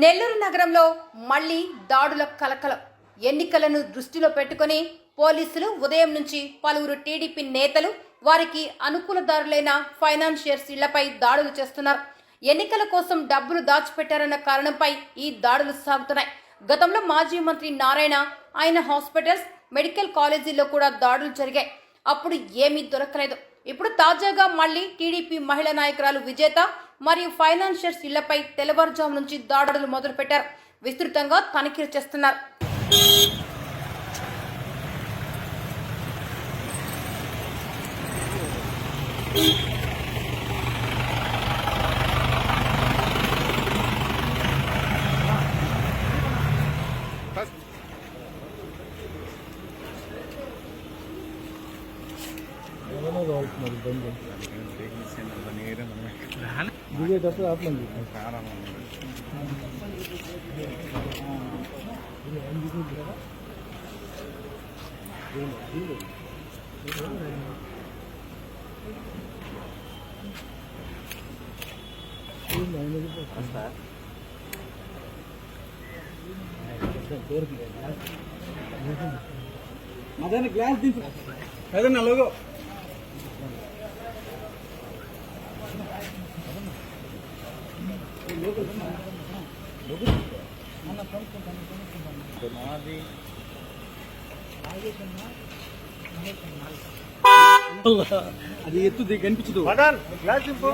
నెల్లూరు నగరంలో మళ్ళీ దాడుల కలకలం. ఎన్నికలను దృష్టిలో పెట్టుకుని పోలీసులు ఉదయం నుంచి పలువురు టీడీపీ నేతలు వారికి అనుకూలదారులైన ఫైనాన్షియర్స్ ఇళ్ళపై దాడులు చేస్తున్నారు. ఎన్నికల కోసం డబ్బులు దాచిపెట్టారన్న కారణంపై ఈ దాడులు సాగుతున్నాయి. గతంలో మాజీ మంత్రి నారాయణ ఆయన హాస్పిటల్స్ మెడికల్ కాలేజీల్లో కూడా దాడులు జరిగాయి. అప్పుడు ఏమీ దొరకలేదు. ఇప్పుడు తాజాగా మళ్ళీ టీడీపీ మహిళా నాయకురాలు విజేత మరియు ఫైనాన్షియర్స్ ఇళ్ళపై తెల్లవారుజాము నుంచి దాడులు మొదలుపెట్టారు. విస్తృతంగా తనిఖీలు చేస్తున్నారు. ఏమైనా దిగేటప్పుడు ఆపండి. మదన గ్లాస్ దింపు అదన్న లోగో అది ఎత్తు దిగి కనిపించదు గ్లాస్ దింపు.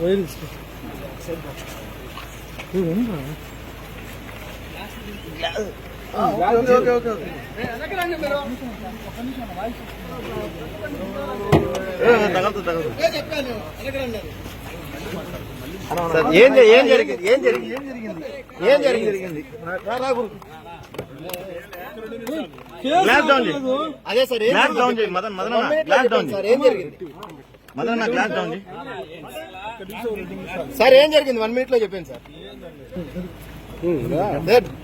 వైర్ తీసుకో ఏ, ఏం జరి- ఏం జరిగింది? ఏం జరిగింది? ఏం జరిగింది. గ్లాస్ డౌన్ అదే సార్ గ్లాస్ డౌన్ చేయి మదన్ మదన్ గ్లాస్ డౌన్ ఏం జరిగింది? మదన్ గ్లాస్ డౌన్ సార్ ఏం జరిగింది? వన్ మినిట్లో చెప్పాను సార్.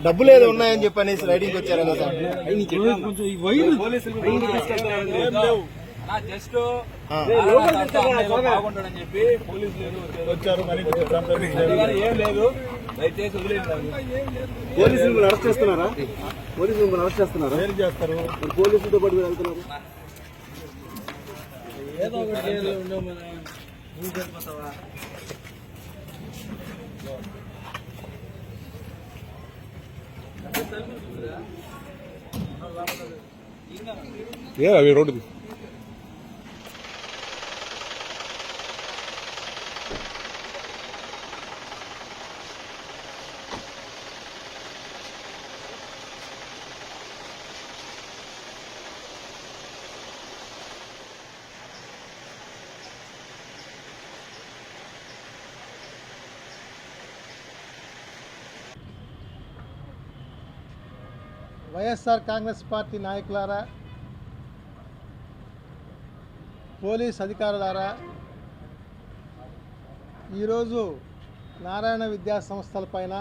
డబ్బులు ఏదో ఉన్నాయని చెప్పనేసి రైడింగ్ వచ్చారన్న సార్ కొంచెం జస్ట్ బాగుంటాడని చెప్పి పోలీసులు వచ్చారు ఏం లేదు దయచేసి పోలీసులు మిమ్మల్ని అరెస్ట్ చేస్తున్నారా పోలీసులు మిమ్మల్ని అరెస్ట్ చేస్తున్నారా ఏం చేస్తారు మరి పోలీసులతో పాటు మీరు వెళ్తున్నారు ఏదో ఒకటి ఏ అవి road Y S R Congress party నాయకులారా పోలీస్ అధికారులారా ఈరోజు నారాయణ విద్యా సంస్థలపైన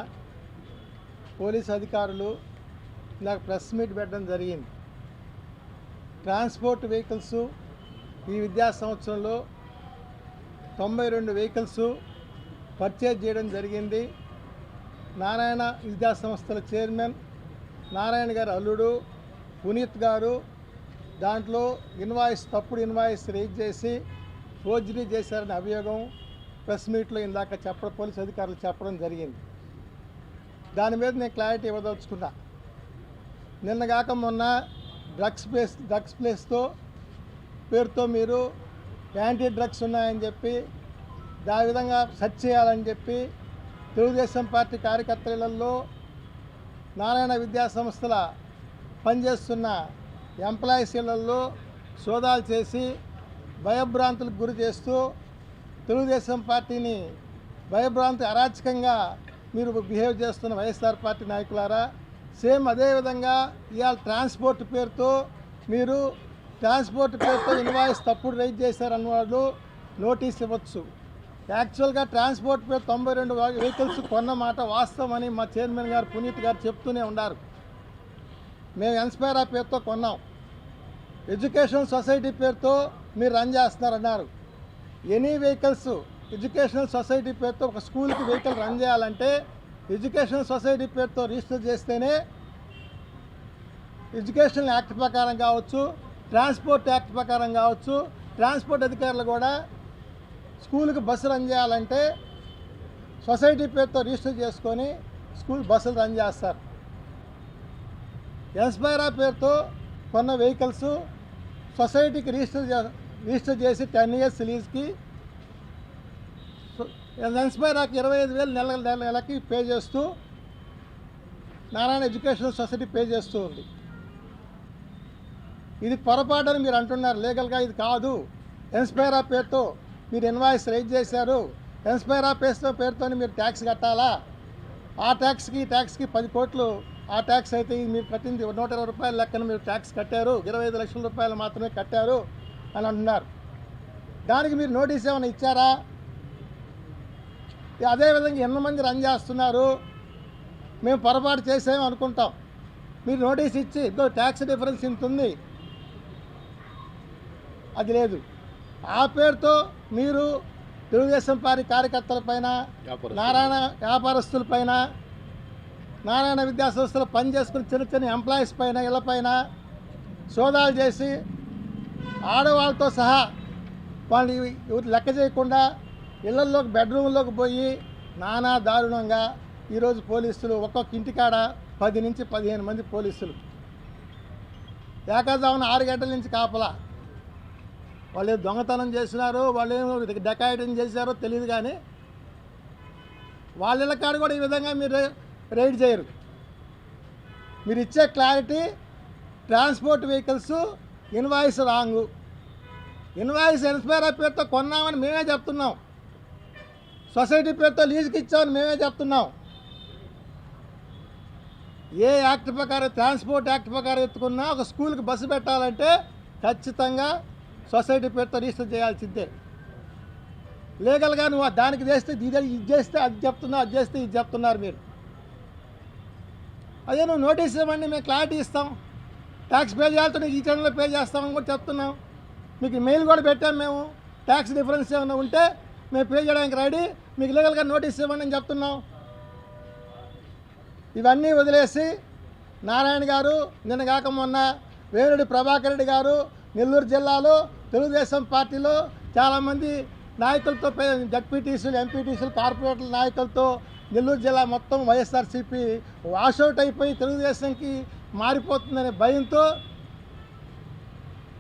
పోలీస్ అధికారులు నాకు ప్రెస్ మీట్ పెట్టడం జరిగింది. ట్రాన్స్పోర్ట్ వెహికల్స్ ఈ విద్యా సంవత్సరంలో తొంభై రెండు వెహికల్స్ పర్చేజ్ చేయడం జరిగింది. నారాయణ విద్యా సంస్థల చైర్మన్ నారాయణ గారు అల్లుడు పునీత్ గారు దాంట్లో ఇన్వాయిస్ తప్పుడు ఇన్వాయిస్ రేజ్ చేసి ఫోర్జరీ చేశారనే అభియోగం ప్రెస్ మీట్లో ఇందాక చెప్పడం పోలీస్ అధికారులు చెప్పడం జరిగింది. దాని మీద నేను క్లారిటీ ఇవ్వదలుచుకున్నా. నిన్నగాక మొన్న డ్రగ్స్ ప్లేస్ డ్రగ్స్ ప్లేస్తో పేరుతో మీరు యాంటీ డ్రగ్స్ ఉన్నాయని చెప్పి దా విధంగా సెర్చ్ చేయాలని చెప్పి తెలుగుదేశం పార్టీ కార్యకర్తలలో నారాయణ విద్యా సంస్థల పనిచేస్తున్న ఎంప్లాయీస్ సోదాలు చేసి భయభ్రాంతులకు గురి చేస్తూ తెలుగుదేశం పార్టీని భయభ్రాంతి అరాచకంగా మీరు బిహేవ్ చేస్తున్న వైఎస్ఆర్ పార్టీ నాయకులారా సేమ్ అదేవిధంగా ఇవాళ ట్రాన్స్పోర్ట్ పేరుతో మీరు ట్రాన్స్పోర్ట్ పేరుతో ఇన్వాయిస్ తప్పుడు రైజ్ చేశారన్న వాళ్ళు నోటీస్ ఇవ్వచ్చు. యాక్చువల్గా ట్రాన్స్పోర్ట్ పేరు తొంభై రెండు వెహికల్స్ కొన్న మాట వాస్తవమని మా చైర్మన్ గారు పునీత్ గారు చెప్తూనే ఉన్నారు. మేము ఎన్స్పైర్ ఆ పేరుతో కొన్నాం. ఎడ్యుకేషన్ సొసైటీ పేరుతో మీరు రన్ చేస్తున్నారన్నారు. ఎనీ వెహికల్స్ ఎడ్యుకేషనల్ సొసైటీ పేరుతో ఒక స్కూల్కి వెహికల్ రన్ చేయాలంటే ఎడ్యుకేషనల్ సొసైటీ పేరుతో రిజిస్టర్ చేస్తేనే ఎడ్యుకేషనల్ యాక్ట్ ప్రకారం కావచ్చు ట్రాన్స్పోర్ట్ యాక్ట్ ప్రకారం కావచ్చు ట్రాన్స్పోర్ట్ అధికారులు కూడా స్కూల్కి బస్సు రన్ చేయాలంటే సొసైటీ పేరుతో రిజిస్టర్ చేసుకొని స్కూల్ బస్సులు రన్ చేస్తారు. ఎన్స్పైరా పేరుతో కొన్న వెహికల్స్ సొసైటీకి రిజిస్టర్ రిజిస్టర్ చేసి టెన్ ఇయర్స్ లీజ్కి ఎన్స్పైరాకి ఇరవై ఐదు వేలు నెల నెల నెలకి పే చేస్తూ నారాయణ ఎడ్యుకేషనల్ సొసైటీ పే చేస్తూ ఉంది. ఇది పొరపాటు అని మీరు అంటున్నారు. లీగల్గా ఇది కాదు. ఎన్స్పైరా పేరుతో మీరు ఇన్వాయిస్ రైజ్ చేశారు. ఎన్స్పైరా పేస్తో పేరుతో మీరు ట్యాక్స్ కట్టాలా? ఆ ట్యాక్స్కి ట్యాక్స్కి పది కోట్లు ఆ ట్యాక్స్ అయితే మీరు కట్టింది నూట ఇరవై రూపాయల లెక్కన మీరు ట్యాక్స్ కట్టారు. ఇరవై ఐదు లక్షల రూపాయలు మాత్రమే కట్టారు అని అంటున్నారు. దానికి మీరు నోటీస్ ఏమైనా ఇచ్చారా? అదేవిధంగా ఎంతమంది రన్ చేస్తున్నారు. మేము పొరపాటు చేసాము అనుకుంటాం. మీరు నోటీస్ ఇచ్చి ఇదో ట్యాక్స్ డిఫరెన్స్ ఇంత ఉంది. అది లేదు. ఆ పేరుతో మీరు తెలుగుదేశం పార్టీ కార్యకర్తలపైన నారాయణ వ్యాపారస్తులపైన నారాయణ విద్యా సంస్థలో పనిచేసుకుని చిన్న చిన్న ఎంప్లాయీస్ పైన ఇళ్ళపైన సోదాలు చేసి ఆడవాళ్ళతో సహా ఎవరు లెక్క చేయకుండా ఇళ్ళలోకి బెడ్రూమ్లోకి పోయి నానా దారుణంగా ఈరోజు పోలీసులు ఒక్కొక్క ఇంటికాడ పది నుంచి పదిహేను మంది పోలీసులు. ఏకాజామున ఆరు గంటల నుంచి కాపలా. వాళ్ళు దొంగతనం చేసినారు వాళ్ళు ఏమో డెకాయటం చేశారో తెలియదు కానీ వాళ్ళ ఇళ్ళ కాడ కూడా ఈ విధంగా మీరు రైడ్ చేయరు. మీరు ఇచ్చే clarity transport vehicles invoice wrong. Invoice Enspira పేరుతో కొన్నామని మేమే చెప్తున్నాం. సొసైటీ పేరుతో లీజుకి ఇచ్చామని మేమే చెప్తున్నాం. ఏ యాక్ట్ ప్రకారం ట్రాన్స్పోర్ట్ యాక్ట్ ప్రకారం ఎత్తుకున్నా ఒక స్కూల్కి బస్సు పెట్టాలంటే ఖచ్చితంగా సొసైటీ పేరుతో రిజిస్టర్ చేయాల్సిందే. లీగల్గా నువ్వు దానికి చేస్తే ఇది ఇది చేస్తే అది చెప్తున్నా అది చేస్తే ఇది చెప్తున్నారు మీరు. అదే నువ్వు నోటీస్ ఇవ్వండి మేము క్లారిటీ ఇస్తాం. ట్యాక్స్ పే చేయాలంటే ఈ టైంలో పే చేస్తామని కూడా చెప్తున్నాం. మీకు మెయిల్ కూడా పెట్టాం మేము. ట్యాక్స్ డిఫరెన్స్ ఏమైనా ఉంటే మేము పే చేయడానికి రెడీ. మీకు లీగల్గా నోటీస్ ఇవ్వండి అని చెప్తున్నాం. ఇవన్నీ వదిలేసి నారాయణ గారు నిన్న కాక మొన్న వేరుడి ప్రభాకర్ రెడ్డి గారు నెల్లూరు జిల్లాలో తెలుగుదేశం పార్టీలో చాలామంది నాయకులతో జడ్పీటీసీలు ఎంపీటీసీలు కార్పొరేటర్ల నాయకులతో నెల్లూరు జిల్లా మొత్తం వైఎస్ఆర్సీపీ వాషౌట్ అయిపోయి తెలుగుదేశంకి మారిపోతుందనే భయంతో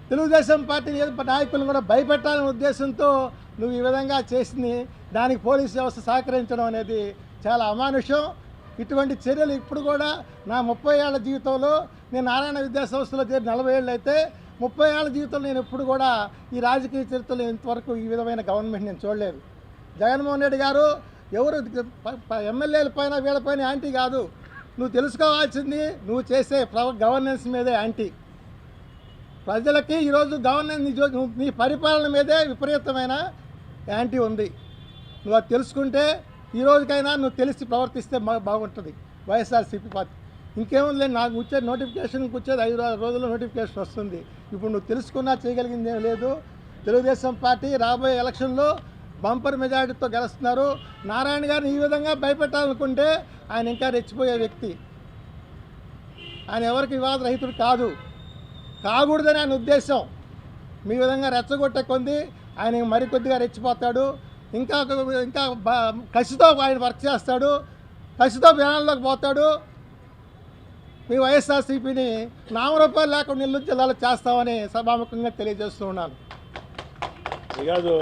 తెలుగుదేశం పార్టీ నాయకులను కూడా భయపెట్టాలనే ఉద్దేశంతో నువ్వు ఈ విధంగా చేసింది. దానికి పోలీస్ వ్యవస్థ సహకరించడం అనేది చాలా అమానుషం. ఇటువంటి చర్యలు ఇప్పుడు కూడా నా ముప్పై ఏళ్ళ జీవితంలో నేను నారాయణ విద్యాసంస్థలో చేరి నలభై ఏళ్ళు అయితే ముప్పై ఏళ్ళ జీవితంలో నేను ఎప్పుడు కూడా ఈ రాజకీయ చరిత్రలో ఇంతవరకు ఈ విధమైన గవర్నమెంట్ నేను చూడలేదు. జగన్మోహన్ రెడ్డి గారు ఎవరు ఎమ్మెల్యేల పైన వీళ్ళపైన యాంటీ కాదు. నువ్వు తెలుసుకోవాల్సింది నువ్వు చేసే గవర్నెన్స్ మీదే యాంటీ. ప్రజలకి ఈరోజు గవర్నెన్స్ నీ నీ పరిపాలన మీదే విపరీతమైన యాంటీ ఉంది. నువ్వు అది తెలుసుకుంటే ఈ రోజుకైనా నువ్వు తెలిసి ప్రవర్తిస్తే బాగుంటుంది. YSRCP party. ఇంకేముంది లేదు నాకు వచ్చే నోటిఫికేషన్కి వచ్చేది ఐదు రో- రోజుల్లో నోటిఫికేషన్ వస్తుంది. ఇప్పుడు నువ్వు తెలుసుకున్నా చేయగలిగింది ఏం లేదు. తెలుగుదేశం పార్టీ రాబోయే ఎలక్షన్లో బంపర్ మెజారిటీతో గెలుస్తున్నారు. నారాయణ గారిని ఈ విధంగా భయపెట్టాలనుకుంటే ఆయన ఇంకా రెచ్చిపోయే వ్యక్తి. ఆయన ఎవరికి వివాద రహితుడు కాదు. కాకూడదని ఆయన ఉద్దేశం. మీ విధంగా రెచ్చగొట్టే కొంది ఆయన మరికొద్దిగా రెచ్చిపోతాడు. ఇంకా ఇంకా కసితో ఆయన వర్క్ చేస్తాడు. కసితో జనాల్లోకి పోతాడు. మీ వైఎస్ఆర్సీపీని నామరూపాలు లేకుండా నెల్లూరు జిల్లాలో చేస్తామని సభాముఖంగా తెలియజేస్తూ ఉన్నాను. కాదు